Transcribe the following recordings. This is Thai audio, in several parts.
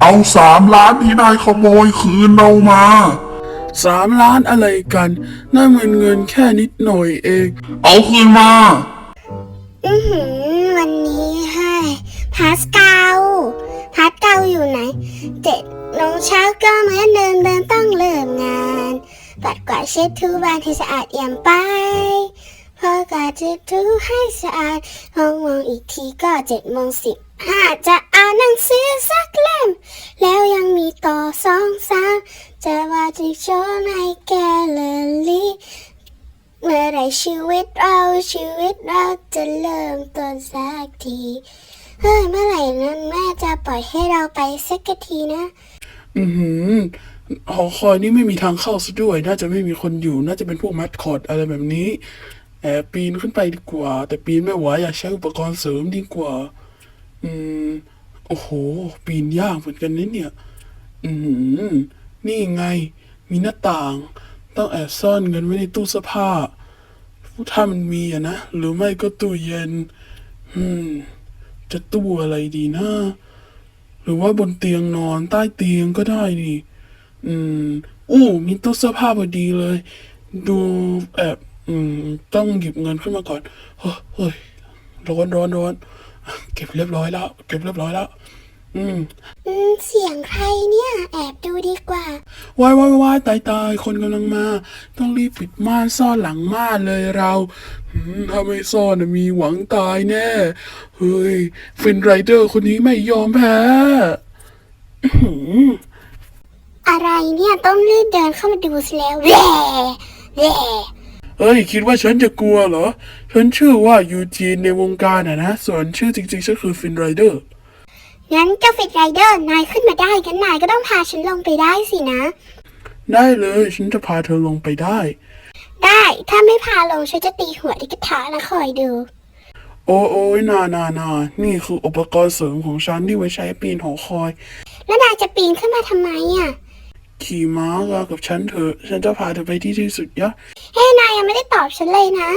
เอาสามล้านที่นายขโมยคืนเรามา สามล้านอะไรกัน นั่นมันเงินแค่นิดหน่อยเอง เอาคืนมา อือหือวันนี้ให้พาสเกาพาสเกาอยู่ไหน เจ็ดโมงเช้าก็เหมือนเดิมเดินต้องเริ่มงาน ปัดกวาดเช็ดถูบ้านให้สะอาดเอี่ยมไป พอกวาดเช็ดถูให้สะอาดห้องมองอีกทีก็เจ็ดโมงสิบห้าจะอ่านหนังสือสัก มแล้วยังมีต่อสองสามจะว่าจิโชว์ในแกลเลอรี่เมื่อไรชีวิตเราชีวิตเราจะเริ่มต้นสักทีเฮ้ยเมื่อไหร่นั้นแม่จะปล่อยให้เราไปสักทีนะ อือหือหอคอยนี่ไม่มีทางเข้าซะด้วย น่าจะไม่มีคนอยู่ น่าจะเป็นพวกมัดคอดอะไรแบบนี้ แอบปีนขึ้นไปดีกว่า แต่ปีนไม่ไหวอยากใช้อุปกรณ์เสริมดีกว่า อืม โอ้โห ปีนยากเหมือนกันนะเนี่ย อืมนี่ไง มีหน้าต่าง ต้องแอบซ่อนเงินไว้ในตู้เสื้อผ้า ถ้ามันมีอะนะ หรือไม่ก็ตู้เย็น อืม จะตู้อะไรดีนะ หรือว่าบนเตียงนอนใต้เตียงก็ได้นี่ อืม อู้มีตู้เสื้อผ้าพอดีเลย ดูแอบ อืม ต้องหยิบเงินขึ้นมาก่อน เฮ้ยเฮ้ยร้อนร้อนร้อน เก็บเรียบร้อยแล้ว เก็บเรียบร้อยแล้ว อืมอืมเสียงใครเนี่ย แอบดูดีกว่า วายวายวายตายตายคนกำลังมา ต้องรีบปิดม่านซ่อนหลังม่านเลยเราอืมถ้าไม่ซ่อนน่ะมีหวังตายแน่ เฮ้ยฟินไรเดอร์คนนี้ไม่ยอมแพ้อะไรเนี่ยต้องรีบเดินเข้ามาดูสิแล้วแหว่แหว่ เฮ้ย คิดว่าฉันจะกลัวเหรอ ฉันชื่อว่ายูจีนในวงการอะนะ ส่วนชื่อจริงๆฉันคือฟินไรเดอร์ งั้นเจ้าฟิตไรเดอร์นายขึ้นมาได้กันนายก็ต้องพาฉันลงไปได้สินะ ได้เลยฉันจะพาเธอลงไปได้ ได้ถ้าไม่พาลงฉันจะตีหัวที่กระถานะคอยดู โอ้โอ้ยนานานานี่คืออุปกรณ์เสริมของฉันที่ไว้ใช้ปีนหอคอย แล้วนายจะปีนขึ้นมาทำไมอะ ขี่ม้ามากับฉันเถอะ ฉันจะพาเธอไปที่ที่สุดยอดเฮ้ยนายยังไม่ได้ตอบฉันเลยนะ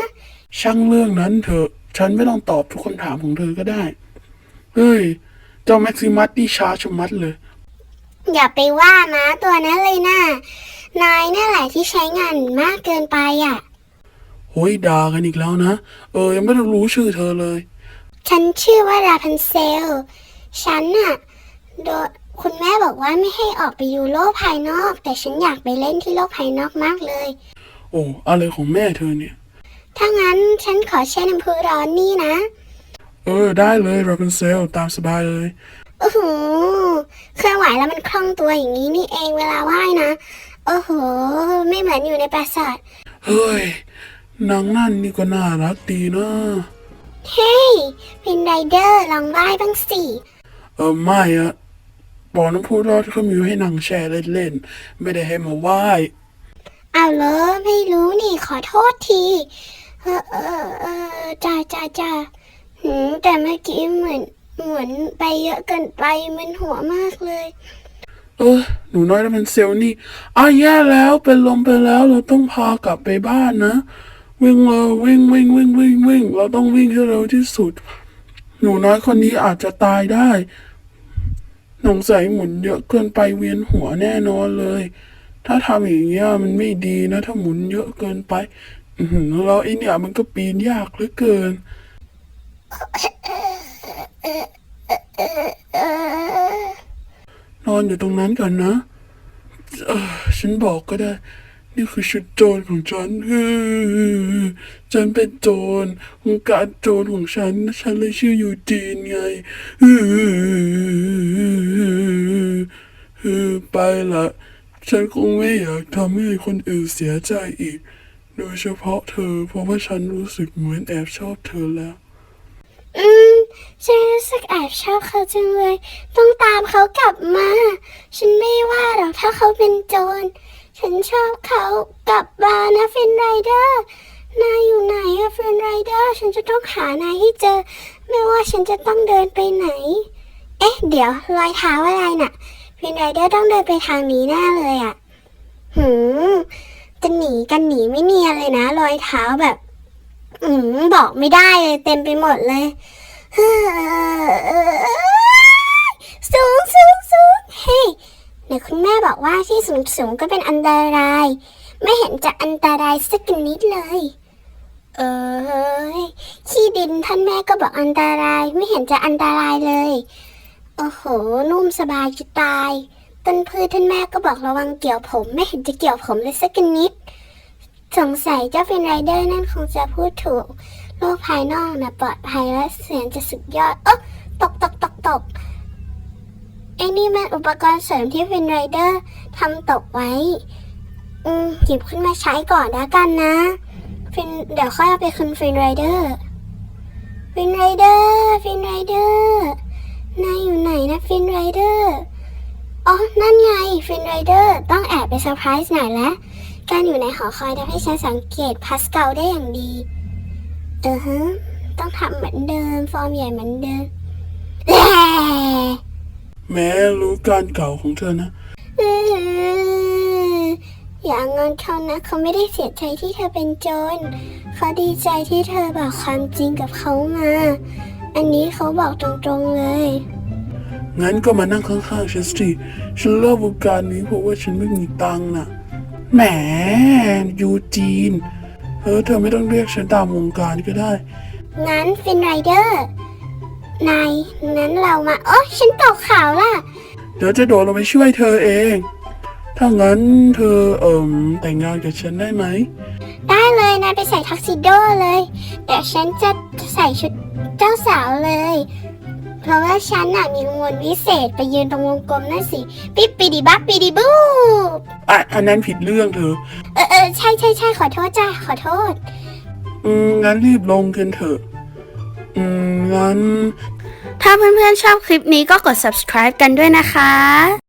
ช่างเรื่องนั้นเถอะ ฉันไม่ต้องตอบทุกคำถามของเธอก็ได้ เฮ้ย เจ้าแม็กซิมัสนี่ช้าชะมัดเลย อย่าไปว่าม้าตัวนั้นเลยนะนายนั่นแหละที่ใช้งานมากเกินไปอะโฮ้ยด่ากันอีกแล้วนะ เออ ยังไม่ได้รู้ชื่อเธอเลย ฉันชื่อว่าราพันเซล ฉันน่ะโดน คุณแม่บอกว่าไม่ให้ออกไปดูโลกภายนอก แต่ฉันอยากไปเล่นที่โลกภายนอกมากเลย โอ้อะไรของแม่เธอเนี่ย ถ้างั้นฉันขอแช่น้ำพุร้อนนี่นะ เออได้เลยราพันเซลตามสบายเลยโอ้โหเครื่องไหวแล้วมันคล่องตัวอย่างนี้นี่เองเวลาว่ายนะ โอ้โห ไม่เหมือนอยู่ในปราสาท เฮ้ยนางนั่นนี่ก็น่ารักดีนะเฮ้ยเป็นไรเดอร์ลองว่ายบ้างสิ เออไม่อะ บอกน้ำพุรอดเขามีไว้ให้นางแช่เล่นๆ ไม่ได้ให้มาไหว้เอาเลยไม่รู้นี่ขอโทษทีเออเออเออจ้าจ้าจ้าหืมแต่เมื่อกี้เหมือนเหมือนไปเยอะเกินไปมันหัวมากเลย เออหนูน้อยราพันเซลนี่อ้าวแย่แล้วเป็นลมไปแล้วเราต้องพากลับไปบ้านนะ วิ่งเลยวิ่งวิ่งวิ่งวิ่งวิ่งเราต้องวิ่งให้เร็วที่สุด หนูน้อยคนนี้อาจจะตายได้ สงสัยหมุนเยอะเกินไปเวียนหัวแน่นอนเลย ถ้าทำอย่างเงี้ยมันไม่ดีนะ ถ้าหมุนเยอะเกินไป อืแล้วไอเนี่ยมันก็ปีนยากเหลือเกิน นอนอยู่ตรงนั้นก่อนนะฉันบอกก็ได้ นี่คือชุดโจรของฉันเออฉันเป็นโจรของการโจรของฉัน ฉันเลยชื่อยูจีนไงอ เออไปละ ฉันคงไม่อยากทำให้คนอื่นเสียใจอีก โดยเฉพาะเธอ เพราะว่าฉันรู้สึกเหมือนแอบชอบเธอแล้ว อืมฉันรู้สึกแอบชอบเขาจังเลย ต้องตามเขากลับมา ฉันไม่ว่าหรอกถ้าเขาเป็นโจร ฉันชอบเขากลับมานะเฟนไรเดอร์ นายอยู่ไหนอะเฟนไรเดอร์ ฉันจะต้องหานายให้เจอ ไม่ว่าฉันจะต้องเดินไปไหน เอ๊ะ เดี๋ยวรอยเท้าอะไรน่ะ เฟนไรเดอร์ต้องเดินไปทางนี้แน่เลยอะหืมจะหนีกันหนีไม่เนียนเลยนะ รอยเท้าแบบ อืมบอกไม่ได้เลยเต็มไปหมดเลยเฮ้ยสูงสูงสูงที่สูงสูงก็เป็นอันตราย ไม่เห็นจะอันตรายสักนิดเลย เอ้ยขี้ดินท่านแม่ก็บอกอันตราย ไม่เห็นจะอันตรายเลย โอ้โห นุ่มสบายจะตาย ต้นพืชท่านแม่ก็บอกระวังเกี่ยวผมไม่เห็นจะเกี่ยวผมเลยสักนิด สงสัยเจ้าฟินไรเดอร์นั่นคงจะพูดถูก โลกภายนอกนะปลอดภัยและเสียงจะสุดยอด เอ๊ะตกตกตกตกไอ้นี่มันอุปกรณ์เสริมที่ฟินไรเดอร์ทำตกไว้ อืมหยิบขึ้นมาใช้ก่อนแล้วกันนะฟินเดี๋ยวค่อยเอาไปคืนฟินไรเดอร์ฟินไรเดอร์ฟินไรเดอร์นายอยู่ไหนนะ ฟินไรเดอร์อ๋อ นั่นไง ฟินไรเดอร์ ต้องแอบไปเซอร์ไพรส์หน่อยแล้วการอยู่ในหอคอยทำให้ฉันสังเกตพาสเกลได้อย่างดี เออฮะ ต้องทำเหมือนเดิม ฟอร์มใหญ่เหมือนเดิมแหล่แม้รู้การเก่าของเธอนะเอออย่างงอนเขานะ เขาไม่ได้เสียใจที่เธอเป็นโจร เขาดีใจที่เธอบอกความจริงกับเขามา อันนี้เขาบอกตรงๆเลย งั้นก็มานั่งข้างๆฉันสิฉันเลิกวงการนี้เพราะว่าฉันไม่มีตังค์น่ะ แหมยูจีน เออเธอไม่ต้องเรียกฉันตามวงการก็ได้ งั้นฟินไรเดอร์นายงั้นเรามาโอ้ฉันตกข่าวล่ะ เดี๋ยวจะโดดลงไปช่วยเธอเอง ถ้างั้นเธอเอ่มแต่งงานกับฉันได้ไหม ได้เลยนายไปใส่ทักซิโดเลยเดี๋ยวฉันจะใส่ชุดเจ้าสาวเลย เพราะว่าฉันน่ะมีมวลวิเศษไปยืนตรงวงกลมนั่นสิ ปิ๊บปีดีบับปีดีบูอะอันนั้นผิดเรื่องเธอ เออเออใช่ใช่ใช่ขอโทษจ้าขอโทษ อืมงั้นรีบลงกันเถอะ อืมงั้น ถ้าเพื่อนๆชอบคลิปนี้ก็กด subscribe กันด้วยนะคะ